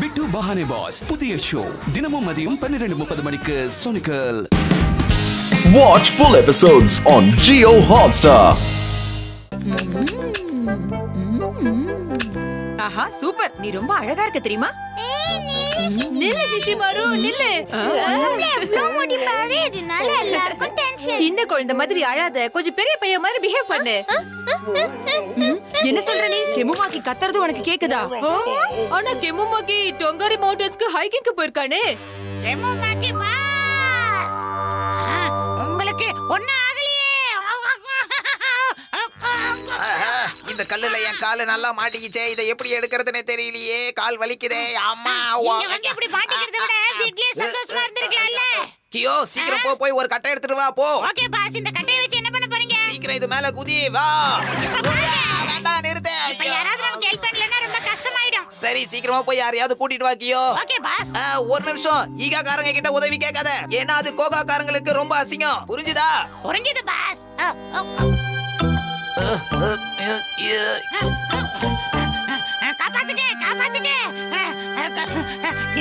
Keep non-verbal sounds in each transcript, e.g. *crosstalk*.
பிட்டு பஹானே pass புதிய show தினமும் மதியம் பன்னிரண்டு முப்பது மணிக்கு சோனிக்கல். Watch full episodes on Geo Hotstar. ஆஹா சூப்பர். நீ ரொம்ப அழகா இருக்க தெரியுமா? நில்லு. சிஷிமாரு நில்லு. சின்ன குழந்தை மாதிரி அழாத கொஞ்சம் பெரிய பையன் மாதிரி பிஹேவ் பண்ணு. என்ன சொல்ற நீ கெமுமாக்கி கத்துறது உனக்கு கேக்குதா? ஓ, ஆனா கெமுமாக்கி டொங்காரி மவுண்டன்ஸ்க்கு ஹைக்கிங்க்கு போயிருக்கானே? ரெமோமாக்கி பாஸ். ஆ, உங்களுக்கு ஒண்ணும் ஆகலையே. இந்த கல்லுல என் காலு நல்லா மாட்டிக்கிச்சே. இதை எப்படி எடுக்கிறதுனே தெரியலையே. கால் வலிக்குதே. அம்மா வா. நீங்க வந்து இப்படி மாட்டிக்கிறதை விட வீட்லயே சந்தோஷமா இருந்திருக்கலாம்ல. கியோ சீக்கிரம் போ போய் ஒரு கட்டை எடுத்துட்டு வா போ. Okay boss. இந்த கட்டையை வச்சு என்ன பண்ண போறீங்க? சீக்கிரம் இது மேல குதி வா. சரி சீக்கிரமா போய் யாரையாவது கூட்டிட்டு வா கியோ. Okay boss. ஒரு நிமிஷம். ஈகா காரங்க கிட்ட உதவி கேட்காத. ஏன்னா அது கோகா காரங்களுக்கு ரொம்ப அசிங்கம். புரிஞ்சுதா? புரிஞ்சுது பாஸ். காப்பாத்துங்க காப்பாத்துங்க.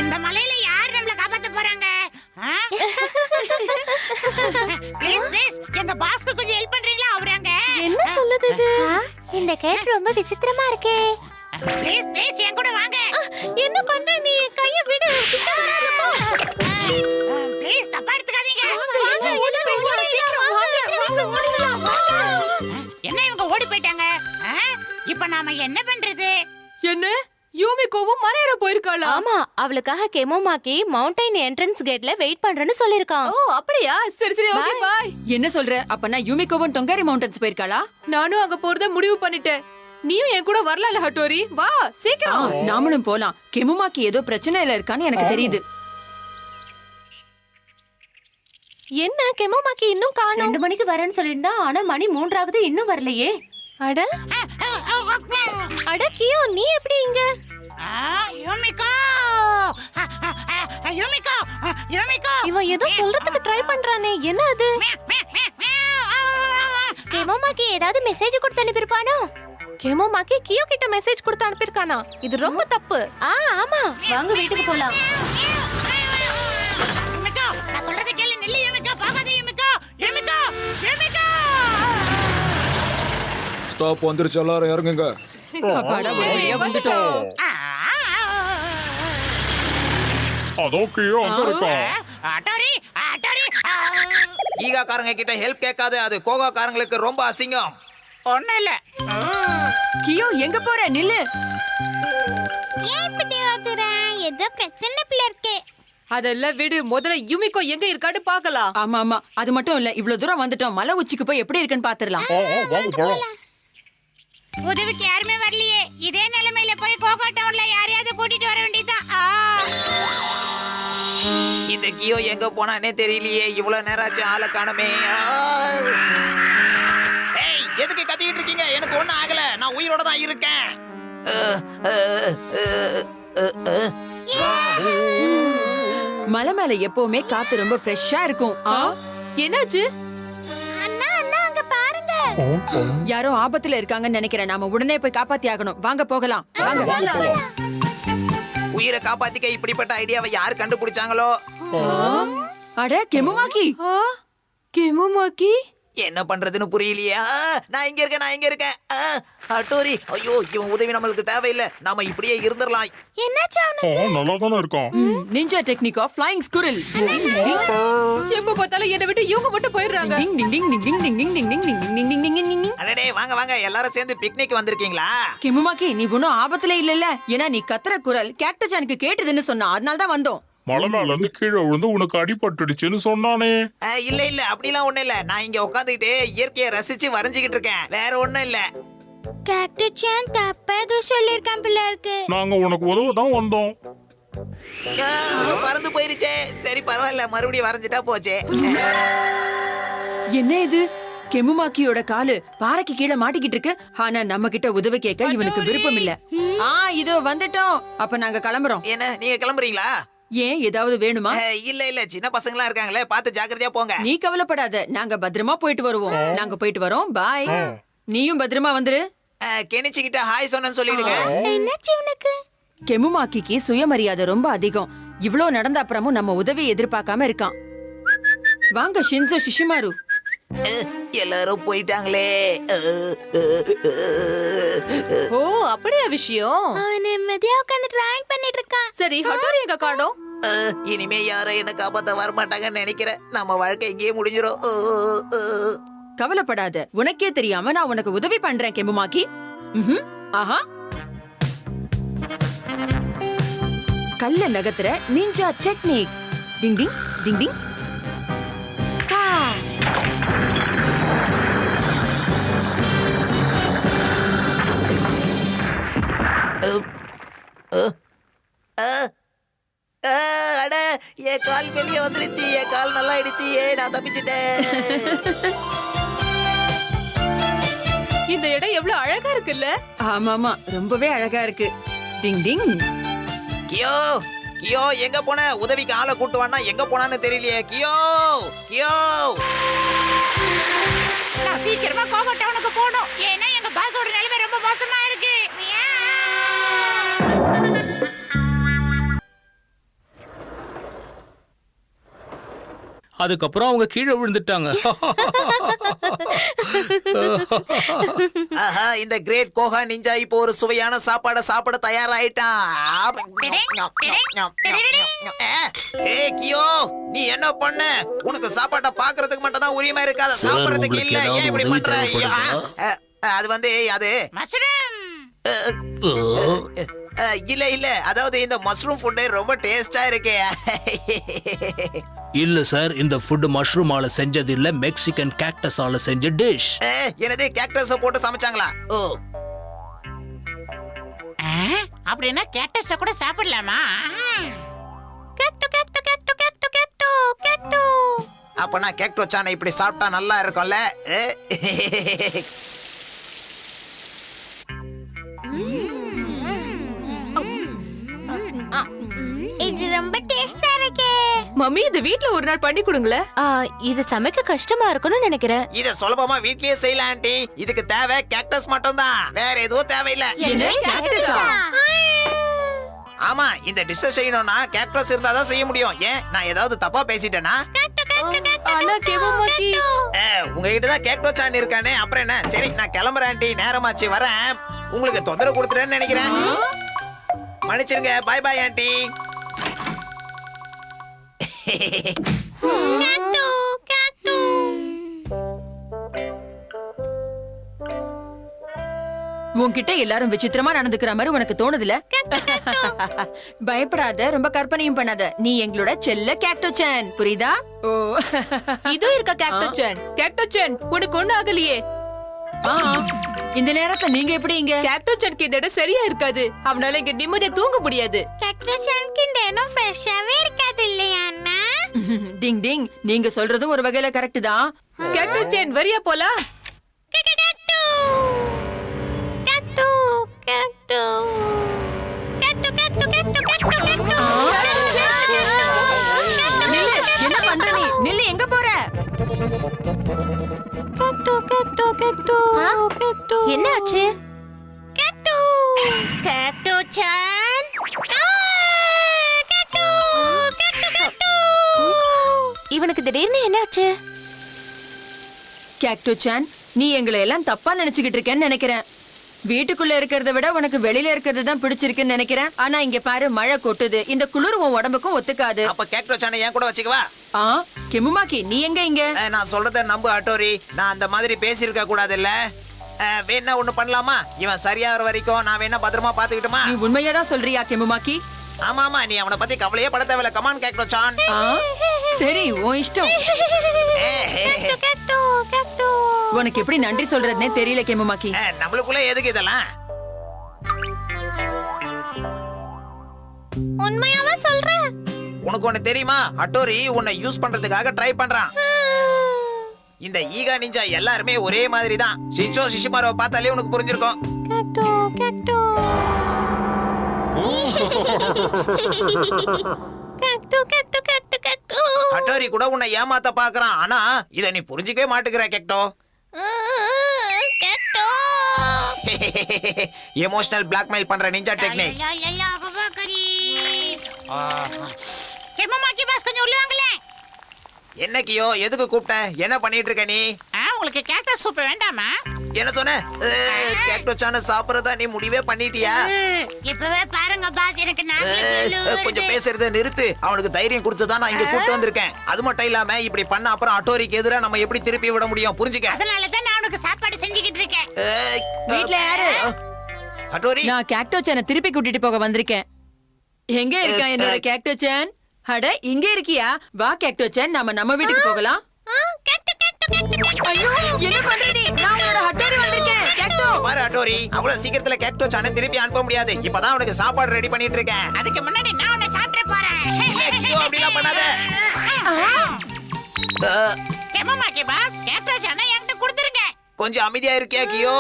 இந்த மலையில யார் நம்மள காப்பாத்த போறாங்க? ப்ளீஸ் ப்ளீஸ் எங்க பாஸ்க்கு கொஞ்சம் ஹெல்ப் பண்றீங்களா அவர் அங்க? என்ன சொல்லுது இது? இந்த கேட் ரொம்ப விசித்திரமா இருக்கே. ப்ளீஸ் ப்ளீஸ் என் கூட வாங்க. என்ன பண்ற நீ? கைய விடு. ப்ளீஸ் தப்பா எடுத்துக்காதீங்க. என்ன இவங்க ஓடி போயிட்டாங்க? இப்ப நாம என்ன பண்றது? என்ன? யூமிகோவும் மலையேற போயிருக்காளா? ஆமா அவளுக்காக கெமோமாக்கி மவுண்டைன் என்ட்ரன்ஸ் கேட்ல வெயிட் பண்றேன்னு சொல்லிருக்கான் ஓ அப்படியா? சரி சரி ஓகே பாய். என்ன சொல்ற? அப்பனா யூமிகோவும் டொங்காரி மவுண்டன்ஸ் போயிருக்காளா? நானும் அங்க போறத முடிவு பண்ணிட்டேன். நீயும் என் கூட வரல ஹட்டோரி. வா சீக்கிரம். நாமளும் போலாம். கெமுமாக்கி ஏதோ பிரச்சனையில இருக்கான்னு எனக்கு தெரியுது. என்ன கெமோமாக்கி இன்னும் காணோம்? ரெண்டு மணிக்கு வரேன்னு சொல்லிருந்தா ஆனா மணி மூன்றாவது இன்னும் வரலையே. அட. அட கியோ நீ எப்படி இங்க? ஆ, யூமிகோ! ஆ, ஆ, ஆ, யூமிகோ! ஆ, யூமிகோ! இவன் ஏதோ சொல்றதுக்கு ட்ரை பண்றானே என்ன அது? கெமோமாக்கி ஏதாவது மெசேஜ் கொடுத்து அனுப்பிருப்பானோ கெமோமாக்கி கியோ கிட்ட மெசேஜ் கொடுத்து அனுப்பிருக்கானா இது ரொம்ப தப்பு. ஆ ஆமா. வாங்க வீட்டுக்கு போலாம். நான் சொல்றதை கேளு. நில்லு யூமிகோ ஸ்டாப் வந்துருச்சு. எல்லாரும் இறங்குங்க. வந்துட்டோம். அதோ கீழே அங்க இருக்கான் அட்டாரி அட்டாரி ஆ. ஈகா காரங்க கிட்ட ஹெல்ப் கேட்காத. அது கோகா காரங்களுக்கு ரொம்ப அசிங்கம். ஒண்ணும் இல்ல. கியோ எங்க போற? நில்லு. ஏன் இப்படி ஓதுறேன் ஏதோ பிரச்சனை பிள்ளை இருக்கே. அதெல்லாம் விடு. முதல்ல யூமிகோ எங்க இருக்கான்னு பார்க்கலாம். ஆமா ஆமா அது மட்டும் இல்ல. இவ்வளவு தூரம் வந்துட்டோம். மலை உச்சிக்கு போய் எப்படி இருக்குன்னு போலாம். உதவிக்கு யாருமே வரலையே. இதே நிலைமையில போய் கோகோ டவுன்ல யாரையாவது கூட்டிட்டு வர வேண்டியதுதான். ஆ. இந்த கியோ எங்க போனானே தெரியலையே. இவ்வளவு நேரம் ஆச்சு ஆளை காணமே. எதுக்கு கத்திக்கிட்டு இருக்கீங்க? எனக்கு ஒண்ணும் ஆகல. நான் உயிரோட தான் இருக்கேன். மலை மேல எப்பவுமே காத்து ரொம்ப ஃப்ரெஷ்ஷா இருக்கும். ஆ? என்னாச்சு? அண்ணா அண்ணா அங்க பாருங்க. யாரோ ஆபத்துல இருக்காங்கன்னு நினைக்கிறேன். நாம உடனே போய் காப்பாத்தி ஆகணும். வாங்க போகலாம். வாங்க. உயிரை காப்பாத்திக்க இப்படிப்பட்ட ஐடியாவை யார் கண்டுபிடிச்சாங்களோ? அட கெமுமாக்கி கெமுமாக்கி என்ன பண்றதுன்னு புரியலையே நான் இங்க இருக்கேன் நான் இங்க இருக்கேன் அட்டோரி ஐயோ இவன் உதவி நம்மளுக்கு தேவையில்லை நாம இப்படியே இருந்துடலாம் என்னாச்சு அவனுக்கு ஆ நல்லா தானே இருக்கான் ninja technique of flying squirrel எப்ப பார்த்தாலும் என்னை விட்டு இவங்க மட்டும் போயிடுறாங்க டிங் டிங் டிங் டிங் டிங் டிங் டிங் டிங் டிங் டிங் டிங் டிங் டிங் டிங் டிங் அடடே வாங்க வாங்க எல்லாரும் சேர்ந்து பிக்னிக் வந்திருக்கீங்களா கெமுமாக்கி நீ ஒன்னும் ஆபத்துல இல்லல்ல ஏன்னா நீ கத்துற குரல் கேக்டஜானுக்கு கேட்டதுன்னு சொன்னா அதனால தான் வந்தோம் மலை மேல இருந்து கீழே விழுந்து உனக்கு அடிபட்டுடுச்சுன்னு சொன்னானே. இல்ல இல்ல. அப்படிலாம் ஒண்ணும் இல்ல. நான் இங்க உட்காந்துக்கிட்டு இயற்கையை ரசிச்சு வரைஞ்சுக்கிட்டு இருக்கேன். வேற ஒண்ணும் இல்ல. கேக்டச்சான் தப்பா ஏதோ சொல்லிருக்கான் பிள்ளை இருக்கு நாங்க உனக்கு உதவ தான் வந்தோம் பறந்து போயிருச்சே. சரி பரவாயில்ல. மறுபடியும் வரைஞ்சிட்டா போச்சே. என்ன இது? கெமுமாக்கியோட காலு பாறைக்கு கீழே மாட்டிக்கிட்டு இருக்கு. ஆனா நம்ம கிட்ட உதவி கேட்க இவனுக்கு விருப்பம் இல்ல. ஆ இதோ வந்துட்டோம். அப்ப நாங்க கிளம்புறோம். என்ன நீங்க கிளம்புறீங்களா? ஏன் ஏதாவது வேணுமா? இல்ல இல்ல சின்ன பசங்களா இருக்காங்களே பார்த்து ஜாக்கிரதையா போங்க. நீ கவலைப்படாத நாங்க பத்திரமா போயிட்டு வருவோம். நாங்க போயிட்டு வரோம். பாய். நீயும் பத்திரமா வந்துரு. கெனிச்சுக்கிட்ட ஹாய் சொன்னேன்னு சொல்லிடுங்க. என்னாச்சு இவனுக்கு கெமுமாக்கிக்கு சுயமரியாதை ரொம்ப அதிகம். இவ்ளோ நடந்த அப்புறமும் நம்ம உதவியை எதிர்பார்க்காம இருக்கான். வாங்க ஷின்சோ ஷிஷிமாரு. அஹ், எல்லாரும் போயிட்டாங்களே. ஓ அப்படியா விஷயம்? அவன் நிம்மதியா உட்காந்து டிராயிங் பண்ணிட்டு இருக்கான். சரி ஹட்டோரி எங்க காணோம். இனிமே யாரும் என்ன காப்பாத்த வரமாட்டாங்கன்னு நினைக்கிறேன். நம்ம வாழ்க்கை இங்கேயே முடிஞ்சிடும். கவலைப்படாத உனக்கே தெரியாம நான் உனக்கு உதவி பண்றேன் கெமுமாக்கி ம்ஹும். ஆஹா. கல்ல நகத்துற நிஞ்சா டெக்னிக் டிங் டிங் டிங் டிங். அட என் கால் வெளியே வந்துருச்சு. என் கால் நல்லா ஆயிடுச்சு ஏ நான் தப்பிச்சிட்டேன். இந்த இடம் எவ்வளவு அழகா இருக்குல்ல? ஆமாமா ரொம்பவே அழகா இருக்கு. டிங் டிங். கியோ கியோ எங்க போன? உதவிக்கு ஆளை கூட்டு வானா எங்க போனான்னு தெரியலையே. கியோ கியோ. நான் சீக்கிரமா கோகோ டவுனுக்கு போகணும். ஏன்னா எங்க பாஸோட நிலைமை ரொம்ப மோசமா இருக்கு அதுக்கப்புறம் அவங்க கீழே விழுந்துட்டாங்க. ஆஹா இந்த கிரேட் கோஹா நிஞ்சா இப்போ ஒரு சுவையான சாப்பாட சாப்பிட தயாராயிட்டான். ஏ கியோ நீ என்ன பண்ண? உனக்கு சாப்பாட்ட பாக்குறதுக்கு மட்டும் தான் உரிமை இருக்காத. சாப்பிடுறதுக்கு இல்ல. ஏன் இப்படி பண்ற? அது வந்து அது இல்ல இல்ல. அதாவது இந்த மஷ்ரூம் ஃபுட் ரொம்ப டேஸ்டா இருக்கே. *laughs* இல்ல சார் இந்த ஃபுட் மஷ்ரூமால செஞ்சது இல்ல மெக்சிகன் கேக்டஸால செஞ்ச டிஷ் என்னது கேக்டஸ போட்டு சமைச்சாங்களா? ஓ. அப்படின்னா கேட்டஸ கூட சாப்பிடலாமா? கேட்டு கேட்டு கேட்டு கேட்டு கேட்டு கேட்டு. அப்பனா கேக்டோ சானை இப்படி சாப்பிட்டா நல்லா இருக்கும்ல. இது ரொம்ப டேஸ்டா மம்மி இது வீட்ல ஒரு நாள் பண்ணி கொடுங்களேன். இது சமைக்க கஷ்டமா இருக்கும்னு நினைக்கிறேன். இத சுலபமா வீட்லயே செய்யலாம் ஆண்டி. இதுக்கு தேவை கேக்டஸ் மட்டும் தான் வேற எதுவும் தேவையில்ல? ஆமா இந்த டிஷ் செய்யணும்னா கேக்டஸ் இருந்தா தான் செய்ய முடியும். ஏன்? நான் ஏதாவது தப்பா பேசிட்டேனா? ஆனா உங்ககிட்ட தான் சான் இருக்கானே. அப்புறம் என்ன? சரி நான் கிளம்புறேன் ஆண்டி. நேரமாச்சு வரேன். உங்களுக்கு தொந்தரவு கொடுத்துறேன்னு நினைக்கிறேன். மன்னிச்சிருங்க பாய் பாய் ஆண்டி. கேட்டு *laughs* கேட்டு உன்கிட்ட எல்லாரும் விசித்திரமா நடந்துக்கிற மாதிரி உனக்கு தோணுதுல? *laughs* பயப்படாத ரொம்ப கற்பனையும் பண்ணாத. நீ எங்களோட செல்ல கேக்டோச்சன் புரியுதா? ஓ. *laughs* இது இருக்கா கேக்டோச்சன்? கேக்டோச்சன் உனக்கு ஒண்ணு ஆகலையே. இந்த நேரத்துல நீங்க எப்படி இங்க? கேக்டோச்சனுக்கு இந்த இடம் சரியா இருக்காது. அவனால இங்க நிம்மதியா தூங்க முடியாது. கேக்டோஷனுக்கு இந்த இடம் ஃப்ரெஷ்ஷாவே இருக்காது இல்லையா அண்ணா? *laughs* டிங் டிங் நீங்க சொல்றதும் ஒரு வகையில கரெக்ட் தான். வரியா போலாம் கேட்டு கேட்டு கேட்டு கேட்டு கேட்டு கேட்டு கேட்டு நில்லு என்ன பண்ற நீ? நில்லு எங்க போற? என்னாச்சு கேட்டு கேட்டு சான் இவனுக்கு திடீர்னு என்னாச்சு? கேக்டோச்சான் நீ எங்களை எல்லாம் தப்பா நினைச்சுக்கிட்டு இருக்கேன்னு நினைக்கிறேன். வீட்டுக்குள்ள இருக்கிறத விட உனக்கு வெளியில இருக்கிறது தான் பிடிச்சிருக்குன்னு நினைக்கிறேன். ஆனா இங்க பாரு மழை கொட்டுது. இந்த குளிர் உன் உடம்புக்கும் ஒத்துக்காது. அப்ப கேக்டோ சானை என் கூட வச்சுக்கவா? ஆ கெமுமாக்கி நீ எங்க இங்க? நான் சொல்றத நம்பு அட்டோரி நான் அந்த மாதிரி பேசியிருக்க கூடாது இல்ல வேணா ஒண்ணு பண்ணலாமா? இவன் சரியாகிற வரைக்கும் நான் வேணா பத்திரமா பாத்துக்கிட்டுமா நீ உண்மையா தான் சொல்றியா கெமுமாக்கி? ஆமா ஆமா நீ அவனை பத்தி கவலையே பட தேவையில்ல. கமான் கேக்டோ சான் சரி உன் இஷ்டம். உனக்கு எப்படி நன்றி சொல்றதுனே தெரியல கெமுமாக்கி. நம்மளுக்குள்ள எதுக்கு இதெல்லாம்? உண்மையாவா சொல்ற? உனக்கு ஒண்ணு தெரியுமா? அட்டோரி உன்னை யூஸ் பண்றதுக்காக ட்ரை பண்றான். இந்த ஈகா நிஞ்சா எல்லாருமே ஒரே மாதிரி தான் ஷின்சோ சிஷிமாரோவை பார்த்தாலே உனக்கு புரிஞ்சிருக்கும். அட்டோரி கூட உன்னை ஏமாத்த பாக்குறான். ஆனா இத நீ புரிஞ்சுக்கவே மாட்டுக்கிற கேக்டோ கேட்டு. எமோஷனல் பிளாக்மெயில் பண்ற நிஞ்சா டெக்னிக் என்ன கியோ எதுக்கு கூப்பிட்ட? என்ன பண்ணிட்டு இருக்க நீ? உங்களுக்கு கேக்டஸ் சூப் வேண்டாமா? என்ன சொன்ன? கேக்டோச்சான சாப்பிடறதா நீ முடிவே பண்ணிட்டியா? இப்பவே பாருங்க பாஸ் எனக்கு. கொஞ்சம் பேசுறத நிறுத்து. அவனுக்கு தைரியம் கொடுத்து தான் நான் இங்க கூட்டு வந்திருக்கேன். அது மட்டும் இல்லாம இப்படி பண்ண அப்புறம் அட்டோரிக்கு எதிரா நம்ம எப்படி திருப்பி விட முடியும்? புரிஞ்சுக்க. அதனால தான் நான் உனக்கு சாப்பாடு செஞ்சுக்கிட்டு இருக்கேன். வீட்ல யாரு? அட்டோரி. நான் கேக்டோச்சனை திருப்பி கூட்டிட்டு போக வந்திருக்கேன். எங்க இருக்கா என்னோட கேக்டோச்சன் அட இங்க இருக்கியா? வா கேக்டோச்சன் நாம நம்ம வீட்டுக்கு போகலாம். ஐயோ என்ன பண்ற நீ நான் உன்னோட ஹட்டோரி வந்திருக்கேன். கேக்டோ பாரு அட்டோரி அவ்வளவு சீக்கிரத்துல கேக்டோச்சான திருப்பி அனுப்ப முடியாது. இப்பதான் உனக்கு சாப்பாடு ரெடி பண்ணிட்டு இருக்கேன். அதுக்கு முன்னாடி நான் உன்னை சாப்பிட போறேன். கியோ, அப்படிலாம் பண்ணாத. அண்ணா என்கிட்ட கொடுத்துருங்க. கொஞ்சம் அமைதியா இருக்கியா கியோ?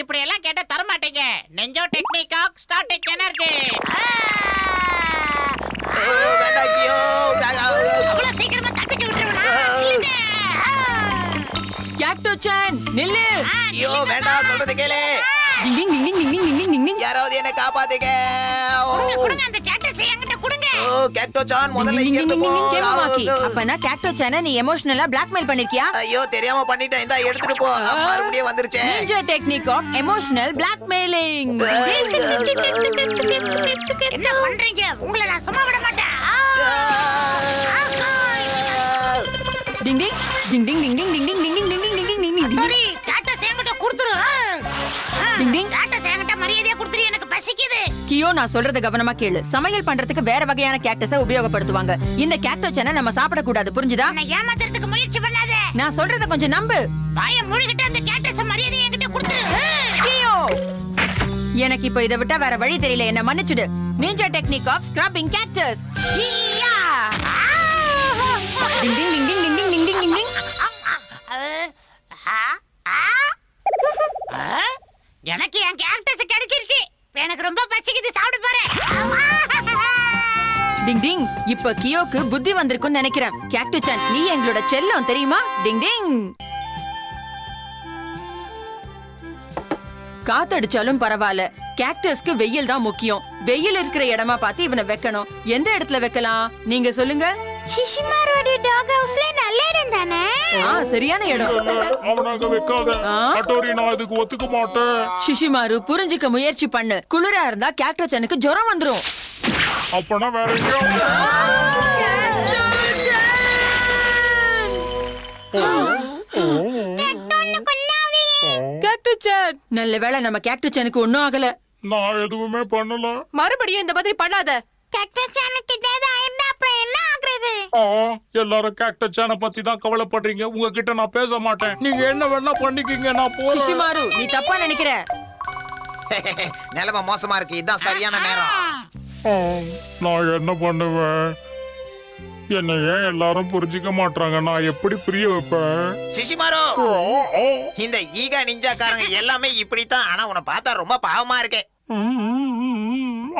இப்படி எல்லாம் கேட்டா தர மாட்டீங்க. நெஞ்சோ டெக்னிக் ஆக் ஸ்டார்டிக் எனர்ஜி வேண்டாம் கியோ. அவ்வளவு சீக்கிரமா நில்லு கியோ வேண்டாம் சொல்றது கேளு டிங் டிங் டிங் டிங் டிங் டிங் டிங் டிங் டிங் யாராவது என்ன காப்பாத்துங்க கொடுங்க அந்த கேக்டஸ் என்கிட்ட கொடுங்க ஓ கேக்டோச்சான் முதல்ல டிங் இங்க இருந்து போ. அப்பனா நீ எமோஷனலா பிளாக்மெயில் பண்ணிருக்கியா ஐயோ தெரியாம பண்ணிட்டேன் இந்தா எடுத்துட்டு போ மறுபடியும் வந்துருச்சே technique of emotional blackmailing என்ன பண்றீங்க உங்களை நான் சும்மா விட மாட்டேன் டிங் டிங் டிங் டிங் டிங் டிங் டிங் டிங் டிங் சரி கேக்டஸ் என்கிட்ட கொடுத்துரு டிங் டிங் கேக்டஸ் என்கிட்ட மரியாதையா கொடுத்துரு எனக்கு பசிக்குது கியோ நான் சொல்றத கவனமா கேளு சமையல் பண்றதுக்கு வேற வகையான கேக்டஸ உபயோகப்படுத்துவாங்க இந்த கேக்டோச்சனை நம்ம சாப்பிட கூடாது புரிஞ்சுதா நான் ஏமாத்துறதுக்கு முயற்சி பண்ணாத நான் சொல்றத கொஞ்சம் நம்பு வாய மூடிக்கிட்டு அந்த கேக்டஸ் மரியாதை என்கிட்ட கொடுத்துரு கியோ எனக்கு இப்போ இதை விட்டா வேற வழி தெரியல என்ன மன்னிச்சுடு of scrubbing cactus ஈயா! Ding ding ding ding ding ding ding ding ding எனக்கு என் கேரக்டர்ஸ் கிடைச்சிருச்சு. எனக்கு ரொம்ப பசிக்குது சாப்பிட போறேன். டிங் டிங் இப்ப கியோக்கு புத்தி வந்திருக்கும்னு நினைக்கிறேன். கேக்டுச்சன் நீ எங்களோட செல்லம் தெரியுமா? டிங் டிங். காத்தடிச்சாலும் பரவாயில்ல. கேக்டஸ்க்கு வெயில் தான் முக்கியம். வெயில் இருக்கிற இடமா பார்த்து இவனை வைக்கணும். எந்த இடத்துல வைக்கலாம்? நீங்க சொல்லுங்க. சிஷிமாரோட டாக் ஹவுஸ்ல நல்ல இடம் தானே ஆ சரியான இடம். அவனை அங்க வைக்காத? அட்டோரி நான் இதுக்கு ஒத்துக்க மாட்டேன். சிஷிமாரு புரிஞ்சுக்க முயற்சி பண்ணு. குளிரா இருந்தா கேக்டச்சனுக்கு ஜுரம் வந்துரும். அப்பனா வேற கேக்டச்சன் நல்ல வேளை நம்ம கேக்டச்சனுக்கு ஒண்ணும் ஆகல. நான் எதுவுமே பண்ணல. மறுபடியும் இந்த மாதிரி பண்ணாத. எல்லாரும் கேக்டச்சான பத்தி தான் கவலைப்படுறீங்க. உங்ககிட்ட நான் பேச மாட்டேன். நீங்க என்ன வேணா பண்ணிக்கிங்க நான் போறேன். நீ தப்பா நினைக்கிற. *laughs* நிலைமை மோசமா இருக்கு. இதுதான் சரியான நேரம். நான் என்ன பண்ணுவேன்? என்ன ஏன் எல்லாரும் புரிஞ்சுக்க மாட்டாங்க நான் எப்படி புரிய வைப்பேன்? சிசிமாரோ. இந்த ஈகா நிஞ்சாக்காரங்க எல்லாமே இப்படித்தான். ஆனா உன்னை பார்த்தா ரொம்ப பாவமா இருக்கு. ம், ம், ம்,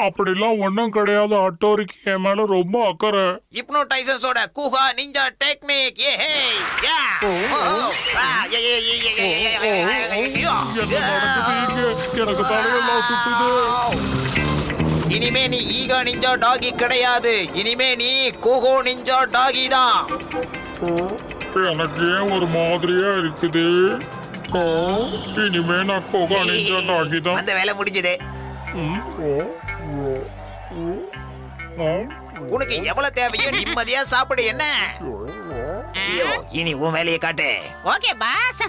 அப்படிலாம் ஒண்ணும் கிடையாது அட்டோரிக்கு என் மேல ரொம்ப அக்கறை ஹிப்னோடைசர்ஸோட குஹா நிஞ்சா டெக்னிக் ஏ ஹே யா? எனக்கு தலையெல்லாம் சுத்துது இனிமே நீ ஈகா நிஞ்சா டாகி கிடையாது இனிமே நீ குஹோ நிஞ்சா டாகி தான் எனக்கு ஏன் ஒரு மாதிரியா இருக்குது இனிமே நான் கோகா நிஞ்சா டாகி தான் அந்த வேலை முடிஞ்சது உனக்கு எவ்வளவு தேவையோ நிம்மதியா சாப்பிடு என்ன? இனி உன் வேலையை காட்டு. Okay boss.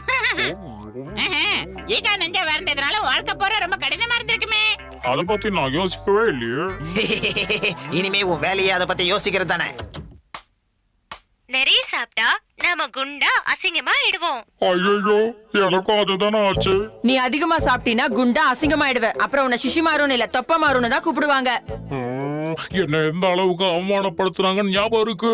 ஈகா நெஞ்சா வரந்ததுனால வாழ்க்கை போற ரொம்ப கடினமா இருந்திருக்குமே. அதை பத்தி நான் யோசிக்கவே இல்லையே. *laughs* இனிமே உன் வேலையை அதை பத்தி யோசிக்கிறது தானே. நிறைய சாப்பிட்டா நாம குண்டா அசிங்கமா ஆயிடுவோம். ஐயோ எனக்கும் அதுதானே ஆச்சு. நீ அதிகமா சாப்பிட்டீன்னா குண்டா அசிங்கமாயிடுவ. அப்புறம் உன்னை சிஷிமாருன்னு இல்ல தொப்பமாருன்னு தான் கூப்பிடுவாங்க. என்ன எந்த அளவுக்கு அவமானப்படுத்துனாங்கன்னு ஞாபகம் இருக்கு.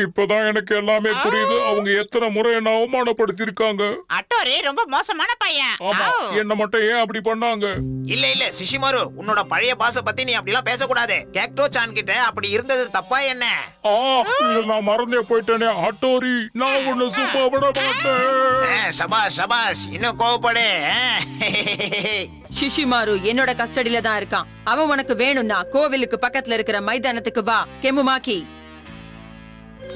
இப்பதான் எனக்கு எல்லாமே புரியுது. அவங்க எத்தனை முறை என்ன அவமானப்படுத்திருக்காங்க அட்டோரி ரொம்ப மோசமான பையன். ஆமா. என்ன மட்டும் ஏன் அப்படி பண்ணாங்க? இல்ல இல்ல சிஷிமாரு உன்னோட பழைய பாச பத்தி நீ அப்படிலாம் பேசக்கூடாது. கேக்டோ சான் கிட்ட அப்படி இருந்தது தப்பா என்ன? ஆ இத நான் மறந்தே போயிட்டேனே அட்டோரி. நான் உன்னை சும்மா விட மாட்டேன். சபாஷ் சபாஷ் இன்னும் கோவப்படு. சிஷிமாரு என்னோட கஸ்டடியில தான் இருக்கான். அவன் உனக்கு வேணும்னா கோவிலுக்கு பக்கத்துல இருக்கிற மைதானத்துக்கு வா. கெமுமாக்கி.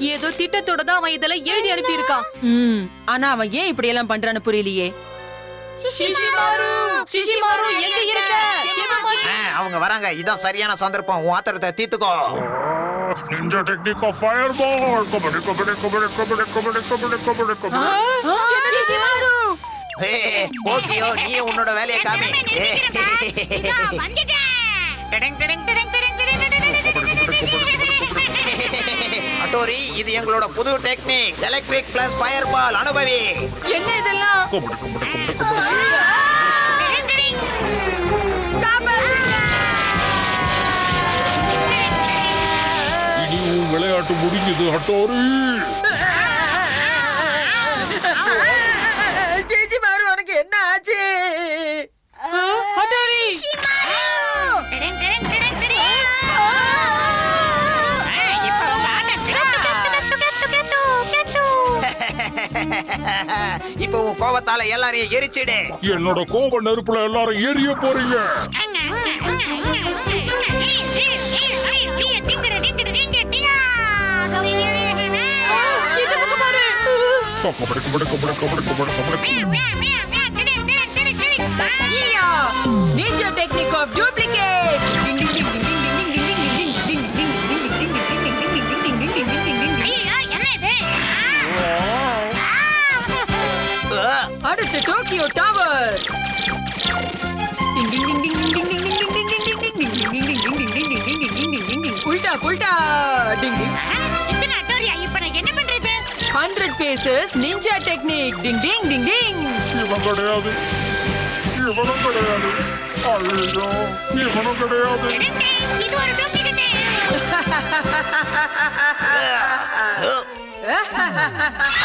ஏதோ திட்டத்தோட தான் அவன் இதெல்லாம் எழுதி அனுப்பி இருக்கான் ம் ஆனா அவன் ஏன் இப்படி எல்லாம் பண்றான்னு புரியலையே அவங்க வராங்க இதான் சரியான சந்தர்ப்பம் உன் ஆத்திரத்தை தீத்துக்கோ ninja technique of fire ball kabaddi kabaddi kabaddi kabaddi kabaddi kabaddi kabaddi ஓகேயோ நீ உன்னோட வேலையை காமி வந்துட்டேன் அட்டோரி இது எங்களோட புது technique electric plus fire ball அனுபவி. என்ன இதெல்லாம்? விளையாட்டு முடிஞ்சது அட்டோரி *laughs* இப்போ உன் கோபத்தால எல்லாரையும் எரிச்சிடு. என்னோட கோப நெருப்புல எல்லாரும் எரிய போறீங்க. கபடி கபடி கபடி கபடி அடுத்த டோக்கியோ டவர் உல்டா புல்டா டிங் டிங் இந்த அட்டோரியா இப்ப நான் என்ன பண்றது hundred faces ninja technique ding ding ding ding இவன் கிடையாது இவனும் கிடையாது ஐயோ இவனும் கிடையாது இது ஒரு டோக்கியோ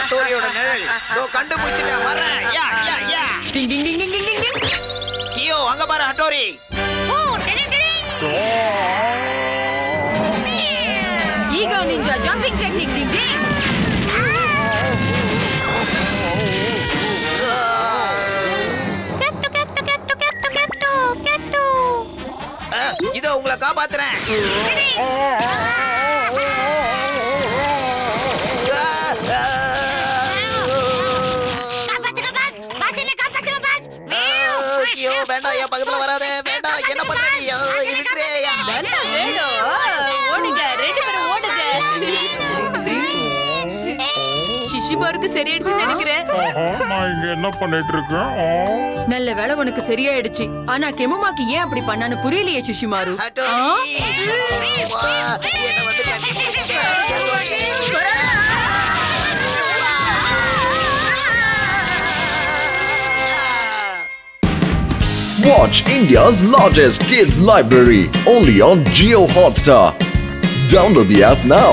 அட்டோரியோட நிழல். இதோ கண்டுபிடிச்சிட்டேன் வரேன் யா யா யா. டிங் டிங் டிங் டிங் டிங் டிங். டிங் கியோ அங்க பாரு அட்டோரி. ஈகோ நிஞ்சா ஜம்பிங் டெக்னிக் டிங் டிங் இதோ உங்களை காப்பாத்துறேன். சிஷிமாருக்கு சரியாயிடுச்சுன்னு நினைக்கிறேன் ஆஹா, நான் இங்க என்ன பண்ணிட்டு இருக்கேன் ஆ? நல்ல வேளை உனக்கு சரியாயிடுச்சு ஆனா கெமுமாக்கு ஏன் அப்படி பண்ணான்னு புரியலையே சுஷிமாரு. Watch India's largest kids library only on Geo Hotstar. Download the app now.